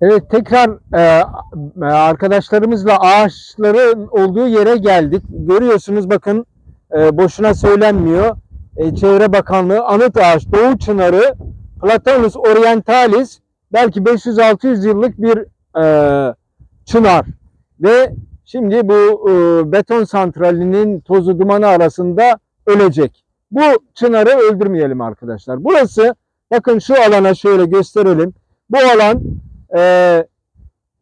Evet tekrar e, arkadaşlarımızla ağaçların olduğu yere geldik. Görüyorsunuz bakın e, boşuna söylenmiyor. E, Çevre Bakanlığı anıt ağaç Doğu Çınarı Platanus orientalis belki 500-600 yıllık bir e, çınar. Ve şimdi bu e, beton santralinin tozu dumanı arasında ölecek. Bu çınarı öldürmeyelim arkadaşlar. Burası bakın şu alana şöyle gösterelim. Bu alan e,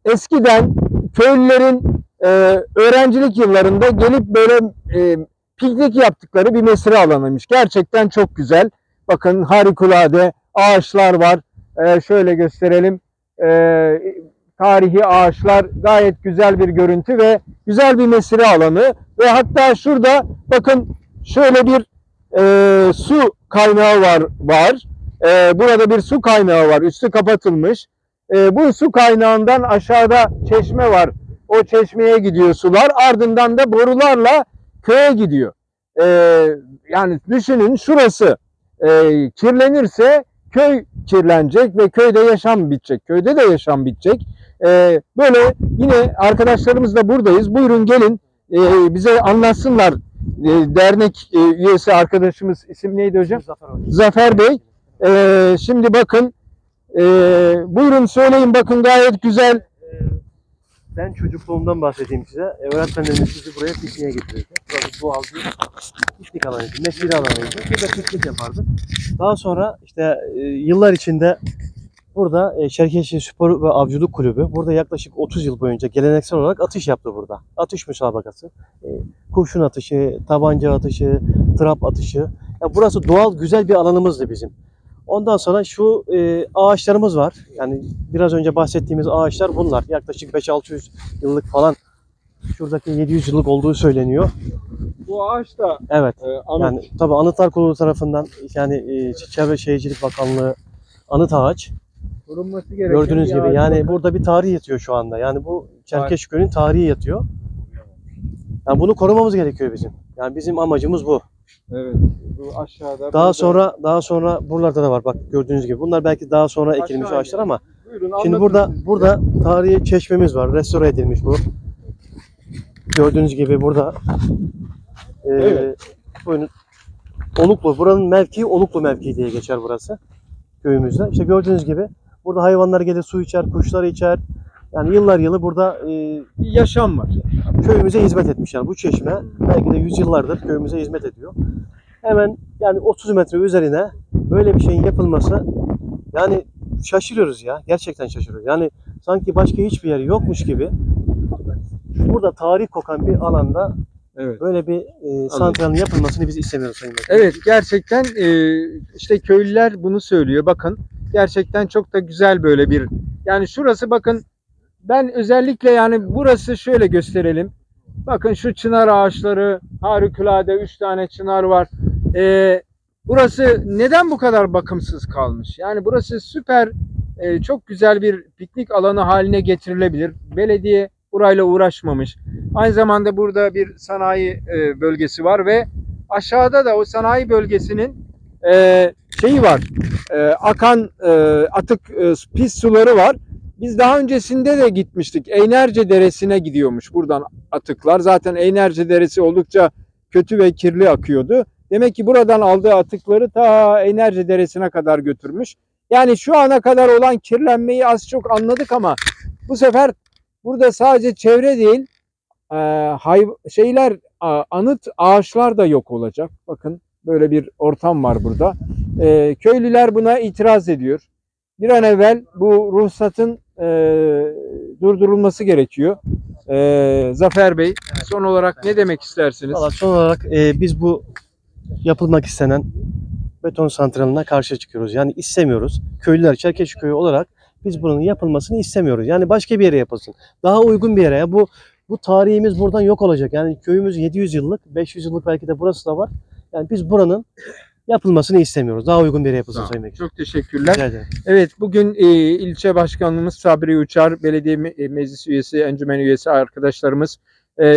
eskiden köylülerin e, öğrencilik yıllarında gelip böyle e, piknik yaptıkları bir mesire alanıymış. Gerçekten çok güzel. Bakın harikulade ağaçlar var. E, şöyle gösterelim. E, tarihi ağaçlar gayet güzel bir görüntü ve güzel bir mesire alanı ve hatta şurada bakın şöyle bir e, su kaynağı var var. E, burada bir su kaynağı var. Üstü kapatılmış. E, bu su kaynağından aşağıda çeşme var. O çeşmeye gidiyor sular. Ardından da borularla köye gidiyor. E, yani düşünün şurası e, kirlenirse köy kirlenecek ve köyde yaşam bitecek. Köyde de yaşam bitecek. E, böyle yine arkadaşlarımızla buradayız. Buyurun gelin e, bize anlatsınlar. E, dernek e, üyesi arkadaşımız isim neydi hocam? Zafer. Zafer Bey. E, şimdi bakın e, buyurun söyleyin bakın gayet güzel. Ee, Ben çocukluğumdan bahsedeyim size. Ee, Öğretmenlerimiz bizi buraya pikniğe getirirdi. Burası doğal bir piknik alanıydı, mesire alanıydı. Burada piknik yapardık. Daha sonra işte e, yıllar içinde burada e, Çerkeşli Spor ve Avcılık Kulübü burada yaklaşık 30 yıl boyunca geleneksel olarak atış yaptı burada. Atış müsabakası. E, kurşun atışı, tabanca atışı, trap atışı. Ya burası doğal güzel bir alanımızdı bizim. Ondan sonra şu e, ağaçlarımız var. Yani biraz önce bahsettiğimiz ağaçlar bunlar. Yaklaşık 5-600 yıllık falan. Şuradaki 700 yıllık olduğu söyleniyor. Bu ağaç da Evet. e, Yani tabii Anıtlar Kurulu tarafından yani e, Çevre Şehircilik Bakanlığı anıt ağaç. korunması gereken Gördüğünüz gibi yani Bakın. burada bir tarih yatıyor şu anda. Yani bu Çerkeşköy'ün tarihi yatıyor. Yani bunu korumamız gerekiyor bizim. Yani bizim amacımız bu. Evet. Bu aşağıda. Daha burada- sonra daha sonra buralarda da var bak gördüğünüz gibi. Bunlar belki daha sonra ekilmiş Aşağı ağaçlar ama Buyurun, Şimdi burada siz. burada tarihi çeşmemiz var. Restore edilmiş bu. Gördüğünüz gibi burada e, Evet. buyurun. Oluklu. Buranın mevkii Oluklu mevkii diye geçer burası. Köyümüzde. İşte gördüğünüz gibi burada hayvanlar gelir su içer, kuşlar içer. Yani yıllar yılı burada e, bir yaşam var. köyümüze hizmet etmiş yani bu çeşme belki de yüzyıllardır köyümüze hizmet ediyor. Hemen yani 30 metre üzerine böyle bir şeyin yapılması yani şaşırıyoruz ya. Gerçekten şaşırıyoruz. Yani sanki başka hiçbir yer yokmuş gibi burada tarih kokan bir alanda Evet. böyle bir e, santralin yapılmasını biz istemiyoruz Sayın Bakanım. Evet gerçekten e, işte köylüler bunu söylüyor. Bakın gerçekten çok da güzel böyle bir yani şurası bakın ben özellikle yani burası şöyle gösterelim. Bakın şu çınar ağaçları harikulade 3 tane çınar var. E, burası neden bu kadar bakımsız kalmış? Yani burası süper e, çok güzel bir piknik alanı haline getirilebilir. Belediye burayla uğraşmamış. Aynı zamanda burada bir sanayi e, bölgesi var ve aşağıda da o sanayi bölgesinin e, şeyi var. E, akan e, atık e, pis suları var. Biz daha öncesinde de gitmiştik. Eynerce Deresi'ne gidiyormuş buradan atıklar. Zaten Eynerce Deresi oldukça kötü ve kirli akıyordu. Demek ki buradan aldığı atıkları ta Eynerce Deresi'ne kadar götürmüş. Yani şu ana kadar olan kirlenmeyi az çok anladık ama bu sefer burada sadece çevre değil e, şeyler anıt ağaçlar da yok olacak. Bakın böyle bir ortam var burada. E, köylüler buna itiraz ediyor. Bir an evvel bu ruhsatın e, durdurulması gerekiyor. E, Zafer Bey son olarak ne demek istersiniz? Valla son olarak e, biz bu yapılmak istenen beton santraline karşı çıkıyoruz. Yani istemiyoruz. Köylüler Çerkeşköy olarak biz bunun yapılmasını istemiyoruz. Yani başka bir yere yapılsın. Daha uygun bir yere. Bu bu tarihimiz buradan yok olacak. Yani köyümüz 700 yıllık, 500 yıllık belki de burası da var. Yani biz buranın yapılmasını istemiyoruz. Daha uygun bir yere yapılsın Tamam. Sayın Vekilim. Çok teşekkürler. Rica ederim. Evet bugün e, ilçe başkanımız Sabri Uçar, belediye me- e, meclis üyesi, encümen üyesi arkadaşlarımız, e,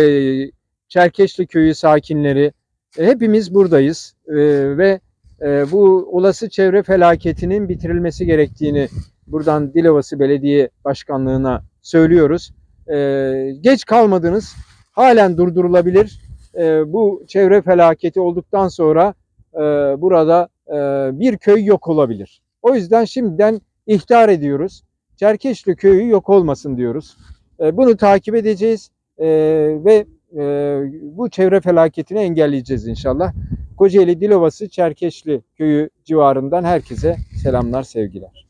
Çerkeşli köyü sakinleri e, hepimiz buradayız E, ve e, bu olası çevre felaketinin bitirilmesi gerektiğini buradan Dilovası Belediye Başkanlığı'na söylüyoruz. Ee, geç kalmadınız. Halen durdurulabilir. Ee, bu çevre felaketi olduktan sonra e, burada e, bir köy yok olabilir. O yüzden şimdiden ihtar ediyoruz. Çerkeşli köyü yok olmasın diyoruz. E, bunu takip edeceğiz e, ve e, bu çevre felaketini engelleyeceğiz inşallah. Kocaeli Dilovası Çerkeşli köyü civarından herkese selamlar, sevgiler.